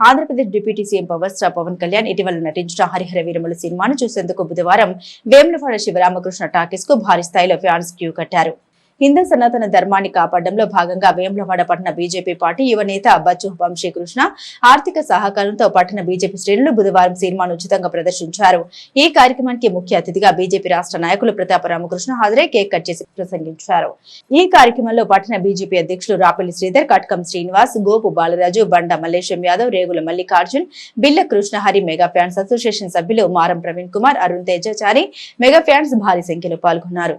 Andhra Pradesh deputy CM power star Pawan Kalyan ఇటీవల నటించిన హరిహర వీరముల సినిమాను చూసేందుకు బుధవారం వేములవాడ శివరామకృష్ణ టాకీస్కు భారీ స్థాయిలో ఫ్యాన్స్ క్యూ కట్టారు. హిందూ సనాతన ధర్మాన్ని కాపాడడంలో భాగంగా వేములవాడ పట్టణ బీజేపీ పార్టీ యువ నేత బచ్చు వంశీకృష్ణ ఆర్థిక సహకారంతో పట్టణ బీజేపీ శ్రేణులు బుధవారం సినిమాను ఉచితంగా ప్రదర్శించారు. ఈ కార్యక్రమానికి ముఖ్య అతిథిగా బీజేపీ రాష్ట్ర నాయకులు ప్రతాప రామకృష్ణ హాజరై కేక్ కట్ చేసి ప్రసంగించారు. ఈ కార్యక్రమంలో పట్టణ బీజేపీ అధ్యక్షులు రాపల్లి శ్రీధర్ కట్కం శ్రీనివాస్ గోపు బాలరాజు బండ మల్లేశం యాదవ్ రేగుల మల్లికార్జున్ బిల్ల కృష్ణహరి మెగా ఫ్యాన్స్ అసోసియేషన్ సభ్యులు మారం ప్రవీణ్ కుమార్ అరుణ్ తేజాచారి మెగా ఫ్యాన్స్ భారీ సంఖ్యలో పాల్గొన్నారు.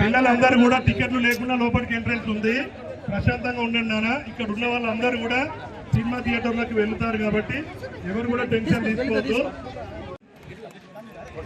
పిల్లలందరూ కూడా టికెట్లు లేకుండా లోపలికి ఎంట్రెన్స్ ఉంది ప్రశాంతంగా ఉండండి నాన్న. ఇక్కడ ఉన్న వాళ్ళందరూ కూడా సినిమా థియేటర్లోకి వెళ్తారు కాబట్టి ఎవరు కూడా టెన్షన్ తీసుకోవద్దు.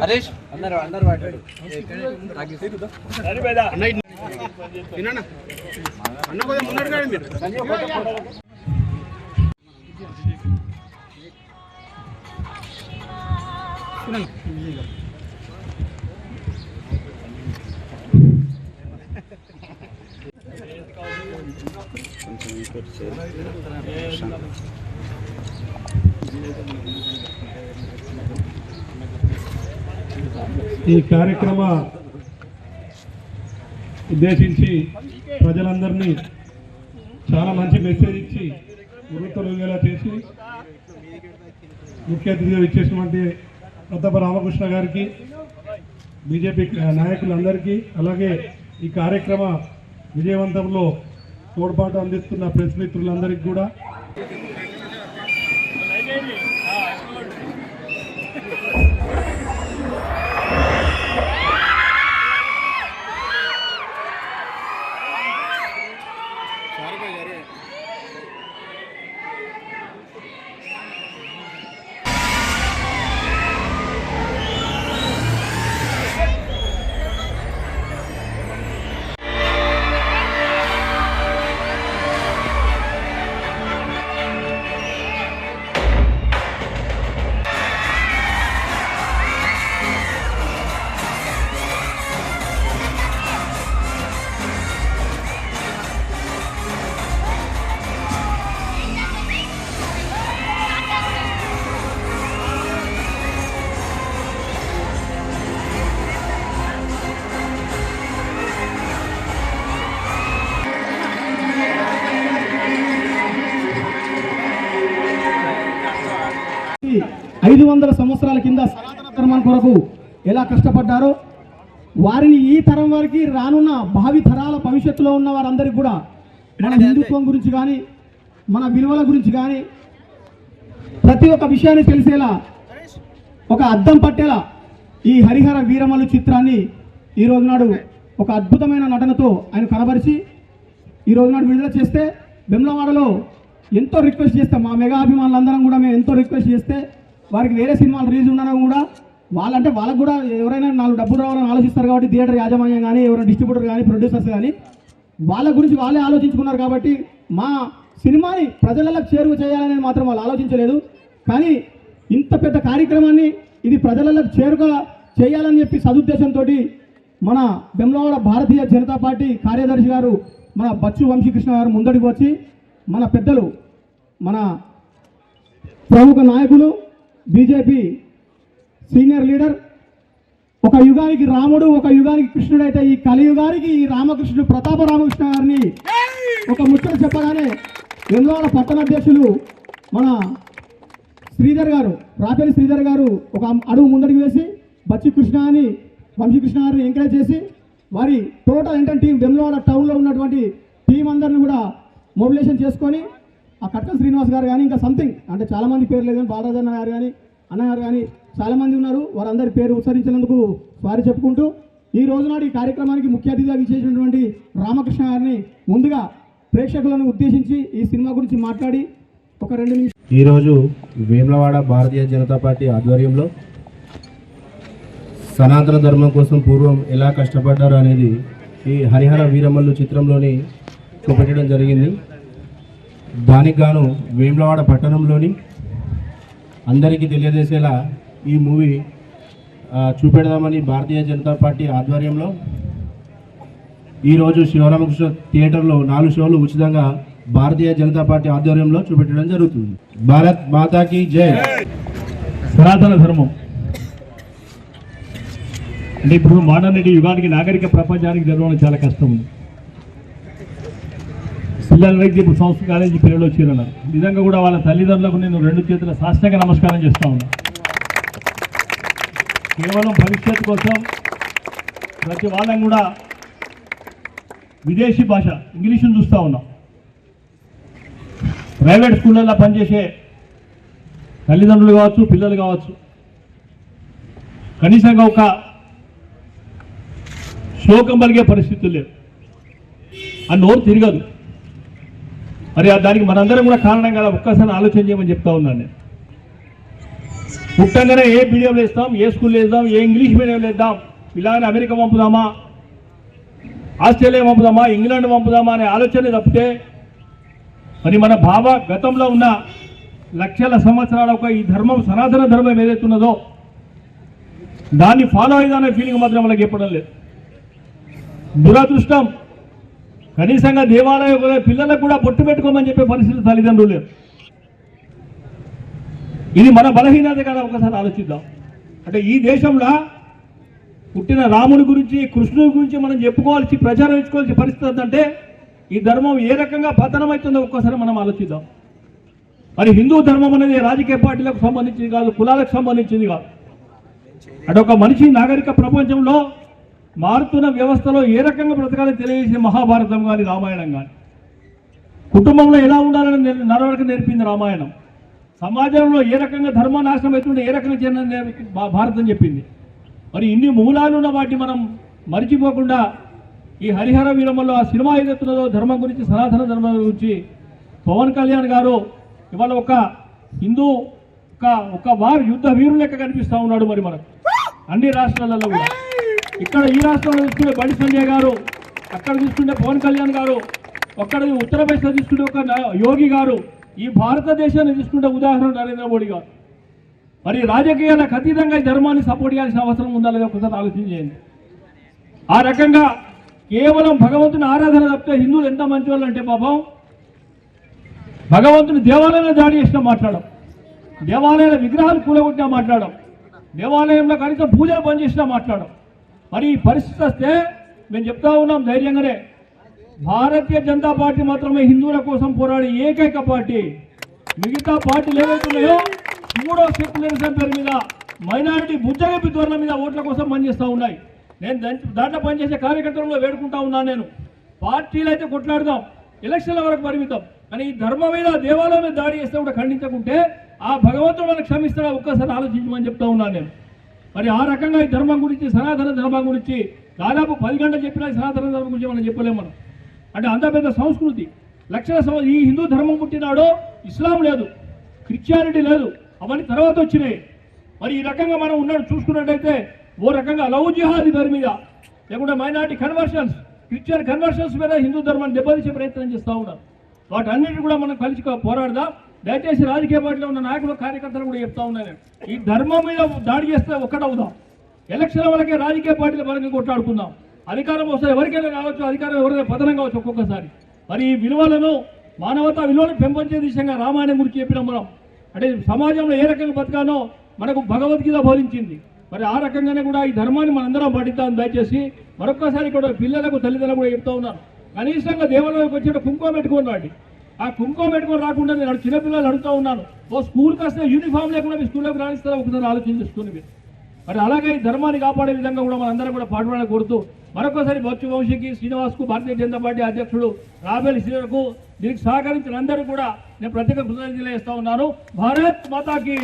హరీష్ అందరు అందరు పట్టాడు అన్న కొంచెం ముందడు కాదు మీరు ఈ కార్యక్రమ ఉద్దేశించి ప్రజలందరినీ చాలా మంచి మెసేజ్ ఇచ్చి ఉరుతలుగేలా చేసి ముఖ్య అతిథిగా ఇచ్చేసినటువంటి ప్రతాప రామకృష్ణ గారికి బీజేపీ నాయకులందరికీ అలాగే ఈ కార్యక్రమ విజయవంతంలో తోడ్పాటు అందిస్తున్న ప్రెస్ మిత్రులందరికీ కూడా. సారిపోయి గారు ఐదు వందల సంవత్సరాల కింద సనాతన ధర్మం కొరకు ఎలా కష్టపడ్డారో వారిని ఈ తరం వారికి రానున్న భావి తరాల భవిష్యత్తులో ఉన్న వారందరికీ కూడా మన హిందుత్వం గురించి కానీ మన విలువల గురించి కానీ ప్రతి ఒక్క విషయాన్ని తెలిసేలా ఒక అద్దం పట్టేలా ఈ హరిహర వీరమల్లు చిత్రాన్ని ఈ రోజు నాడు ఒక అద్భుతమైన నటనతో ఆయన కనబరిచి ఈ రోజు నాడు విడుదల చేస్తే బెమ్లవాడలో ఎంతో రిక్వెస్ట్ చేస్తే మా మెగా అభిమానులందరం కూడా మేము ఎంతో రిక్వెస్ట్ చేస్తే వారికి వేరే సినిమాలు రిలీజ్ ఉన్నా కూడా వాళ్ళంటే వాళ్ళకు కూడా ఎవరైనా నాలుగు డబ్బులు రావాలని ఆలోచిస్తారు కాబట్టి థియేటర్ యాజమాన్యం కానీ ఎవరైనా డిస్ట్రిబ్యూటర్ కానీ ప్రొడ్యూసర్స్ కానీ వాళ్ళ గురించి వాళ్ళే ఆలోచించుకున్నారు కాబట్టి మా సినిమాని ప్రజలకు చేరువ చేయాలని మాత్రం వాళ్ళు ఆలోచించలేదు. కానీ ఇంత పెద్ద కార్యక్రమాన్ని ఇది ప్రజలకు చేరుక చేయాలని చెప్పి సదుద్దేశంతో మన బెమ్లవాడ భారతీయ జనతా పార్టీ కార్యదర్శి గారు మన బచ్చు వంశీకృష్ణ గారు ముందడికి వచ్చి మన పెద్దలు మన ప్రముఖ నాయకులు బీజేపీ సీనియర్ లీడర్ ఒక యుగానికి రాముడు ఒక యుగానికి కృష్ణుడు అయితే ఈ కలియుగానికి ఈ రామకృష్ణుడు ప్రతాప రామకృష్ణ గారిని ఒక ముచ్చట చెప్పగానే ఎందువల్ల పట్టణ అధ్యక్షులు మన శ్రీధర్ గారు రాపేలి శ్రీధర్ గారు ఒక అడుగు ముందడికి వేసి బచ్చి కృష్ణ అని వంశీకృష్ణ గారిని ఎంకరేజ్ చేసి వారి టోటల్ ఎంటర్ టీం వెమ్లవాడ టౌన్లో ఉన్నటువంటి టీం అందరిని కూడా మొబిలైజేషన్ చేసుకొని ఆ కట్కల్ శ్రీనివాస్ గారు కానీ ఇంకా సంథింగ్ అంటే చాలామంది పేరు లేదు కానీ బాలరాజన్న గారు కానీ అన్నగారు కానీ చాలామంది ఉన్నారు. వారందరి పేరు ఉచ్చరించినందుకు వారి చెప్పుకుంటూ ఈ రోజు నాడు ఈ కార్యక్రమానికి ముఖ్య అతిథిగా విచ్చేసినటువంటి రామకృష్ణ గారిని ముందుగా ప్రేక్షకులను ఉద్దేశించి ఈ సినిమా గురించి మాట్లాడి ఒక రెండు నిమిషం ఈరోజు వేములవాడ భారతీయ జనతా పార్టీ ఆధ్వర్యంలో సనాతన ధర్మం కోసం పూర్వం ఎలా కష్టపడ్డారు అనేది ఈ హరిహర వీరమల్లు చిత్రంలోని చూపెట్టడం జరిగింది. దానికి గాను వేములవాడ పట్టణంలోని అందరికీ తెలియజేసేలా ఈ మూవీ చూపెడదామని భారతీయ జనతా పార్టీ ఆధ్వర్యంలో ఈరోజు శివరామకృష్ణ థియేటర్లో నాలుగు షోలు ఉచితంగా భారతీయ జనతా పార్టీ ఆధ్వర్యంలో చూపెట్టడం జరుగుతుంది. భారత్ మాతాకి జై! సనాతన ధర్మం. అంటే ఇప్పుడు మోడర్నిటీ యుగానికి నాగరిక ప్రపంచానికి జరగడం చాలా కష్టం. ఉంది పిల్లల వైద్య సంస్థ కాలేజీ పిల్లలు వచ్చిరన్నారు. నిజంగా కూడా వాళ్ళ తల్లిదండ్రులకు నేను రెండు చేతుల సాష్టాంగ నమస్కారం చేస్తా ఉన్నా. కేవలం భవిష్యత్తు కోసం ప్రతి వాళ్ళం కూడా విదేశీ భాష ఇంగ్లీషును చూస్తూ ఉన్నాం. ప్రైవేట్ స్కూళ్ళల్లో పనిచేసే తల్లిదండ్రులు కావచ్చు పిల్లలు కావచ్చు. కనీసంగా ఒక శోకం పలిగే పరిస్థితులు లేవు. ఆ నోరు తిరగదు. మరి ఆ దానికి మనందరం కూడా కారణం కదా ఒక్కసారి ఆలోచన చేయమని చెప్తా ఉన్నాను నేను. పుట్టంగానే ఏ మీడియంలో వేస్తాం ఏ స్కూల్లో వేద్దాం ఏ ఇంగ్లీష్ మీడియంలో వేద్దాం ఇలాగనే అమెరికా పంపుదామా ఆస్ట్రేలియా పంపుదామా ఇంగ్లాండ్ పంపుదామా అనే ఆలోచన తప్పితే మరి మన భావ గతంలో ఉన్న లక్షల సంవత్సరాల ఒక ఈ ధర్మం సనాతన ధర్మం ఏదైతే ఉన్నదో దాన్ని ఫాలో అయ్యేదనే ఫీలింగ్ మాత్రం మనకి చెప్పడం లేదు దురదృష్టం కనీసంగా దేవాలయం పిల్లలకు కూడా బొట్టు పెట్టుకోమని చెప్పే పరిస్థితి తల్లిదండ్రులు ఇది మన బలహీనత కదా ఒకసారి ఆలోచిద్దాం. అంటే ఈ దేశంలో పుట్టిన రాముడి గురించి కృష్ణుడి గురించి మనం చెప్పుకోవాల్సి ప్రచారం ఇచ్చుకోవాల్సిన పరిస్థితి అంటే ఈ ధర్మం ఏ రకంగా పతనమవుతుందో ఒక్కసారి మనం ఆలోచిద్దాం. మరి హిందూ ధర్మం అనేది రాజకీయ పార్టీలకు సంబంధించింది కాదు కులాలకు సంబంధించింది కాదు. అంటే ఒక మనిషి నాగరిక ప్రపంచంలో మారుతున్న వ్యవస్థలో ఏ రకంగా బ్రతకాలని తెలియజేసిన మహాభారతం కానీ రామాయణం కానీ కుటుంబంలో ఎలా ఉండాలని నడవడిక నేర్పింది రామాయణం. సమాజంలో ఏ రకంగా ధర్మ నాశనం అవుతుంటే ఏ రకంగా చేయాలని భారతం చెప్పింది. మరి ఇన్ని మూలాలు ఉన్న వాటిని మనం మరిచిపోకుండా ఈ హరిహర వీరమ్మలో ఆ సినిమా ఏదైతున్నదో ధర్మం గురించి సనాతన ధర్మం గురించి పవన్ కళ్యాణ్ గారు ఇవాళ ఒక హిందూ ఒక ఒక వారు యుద్ధ వీరు లెక్క కనిపిస్తూ ఉన్నాడు మరి మనకు. అన్ని రాష్ట్రాలలో కూడా. ఇక్కడ ఈ రాష్ట్రంలో తీసుకునే బండి సంజయ్ గారు అక్కడ తీసుకుంటే పవన్ కళ్యాణ్ గారు అక్కడ ఉత్తరప్రదేశ్లో తీసుకుంటే ఒక యోగి గారు ఈ భారతదేశాన్ని తీసుకుంటే ఉదాహరణ నరేంద్ర మోడీ గారు. మరి రాజకీయాలకు అతీతంగా ఈ ధర్మాన్ని సపోర్ట్ చేయాల్సిన అవసరం ఉందా లేదా ఒకసారి ఆలోచన చేయండి. ఆ రకంగా కేవలం భగవంతుని ఆరాధన తప్పితే హిందువులు ఎంత మంచి వాళ్ళు అంటే పాపం భగవంతుని దేవాలయంలో దాడి చేసినా మాట్లాడడం దేవాలయాల విగ్రహాలు కూలగొట్టినా మాట్లాడడం దేవాలయంలో కనీసం పూజలు పనిచేసినా మాట్లాడడం. మరి ఈ పరిస్థితి వస్తే మేము చెప్తా ఉన్నాం ధైర్యంగానే. భారతీయ జనతా పార్టీ మాత్రమే హిందువుల కోసం పోరాడే ఏకైక పార్టీ. మిగతా పార్టీలు ఏవైతున్నాయో మూడో సూడో సెక్యులరిజం పేరు మీద మైనారిటీ బుజ్జగపి ధోరణి మీద ఓట్ల కోసం పనిచేస్తూ ఉన్నాయి. నేను దాంట్లో పనిచేసే కార్యకర్తలలో వేడుకుంటా ఉన్నాను నేను. పార్టీలు అయితే కొట్లాడదాం ఎలక్షన్ల వరకు పరిమితం. కానీ ఈ ధర్మం మీద దేవాలయం మీద దాడి చేస్తే కూడా ఖండించకుంటే ఆ భగవంతుడు మనకు క్షమిస్తాడా? ఒక్కసారి ఆలోచించమని చెప్తా ఉన్నాను నేను. మరి ఆ రకంగా ఈ ధర్మం గురించి సనాతన ధర్మం గురించి దాదాపు పది గంటలు చెప్పినా సనాతన ధర్మం గురించి మనం చెప్పలేము మనం. అంటే అంత పెద్ద సంస్కృతి. లక్షల ఈ హిందూ ధర్మం పుట్టినాడో ఇస్లాం లేదు క్రిస్టియానిటీ లేదు అవన్నీ తర్వాత వచ్చినాయి. మరి ఈ రకంగా మనం ఉన్నాడు చూసుకున్నట్టయితే ఓ రకంగా లవ్ జిహాదీ పేరు మీద లేకుంటే మైనార్టీ కన్వర్షన్స్ క్రిస్టియన్ కన్వర్షన్స్ మీద హిందూ ధర్మాన్ని దెబ్బతీసే ప్రయత్నం చేస్తూ ఉన్నారు. వాటన్నిటి కూడా మనం కలిసి పోరాడదాం. దయచేసి రాజకీయ పార్టీలో ఉన్న నాయకులు కార్యకర్తలు కూడా చెప్తా ఉన్నాను. ఈ ధర్మం మీద దాడి చేస్తే ఒక్కటవుదాం ఎలక్షన్ వరకే రాజకీయ పార్టీల పరంగా కొట్లాడుకుందాం. అధికారం వస్తే ఎవరికైనా కావచ్చు అధికారం ఎవరైనా పతనం కావచ్చు ఒక్కొక్కసారి. మరి ఈ విలువలను మానవతా విలువలను పెంపొంచే దిశగా రామాయణం గురించి చెప్పిన మనం. అంటే సమాజంలో ఏ రకంగా బతకానో మనకు భగవద్గీత బోధించింది. మరి ఆ రకంగానే కూడా ఈ ధర్మాన్ని మనందరం పాటిద్దాం దయచేసి మరొక్కసారి కూడా పిల్లలకు తల్లిదండ్రులు కూడా చెప్తా ఉన్నారు కనీసంగా దేవాలయంకి వచ్చేట కుంకుమ పెట్టుకొని రాండి. ఆ కుంకుమ పెట్టుకొని రాకుండా నేను చిన్నపిల్లలు అడుగుతూ ఉన్నాను. ఓ స్కూల్కి వస్తే యూనిఫామ్ లేకుండా మీ స్కూల్లోకి రాణిస్తారా ఒకసారి ఆలోచించుకుని మీరు. మరి అలాగే ఈ ధర్మాన్ని కాపాడే విధంగా కూడా మనందరం కూడా పాటుపడాలని కోరుతూ మరొకసారి బొచ్చు వంశీకి శ్రీనివాస్కు భారతీయ జనతా పార్టీ అధ్యక్షుడు రాబేలి శ్రీలకు దీనికి సహకరించిన అందరూ కూడా నేను ప్రత్యేక కృతజ్ఞతలు చేస్తా ఉన్నాను. భారత్ మాతాకి!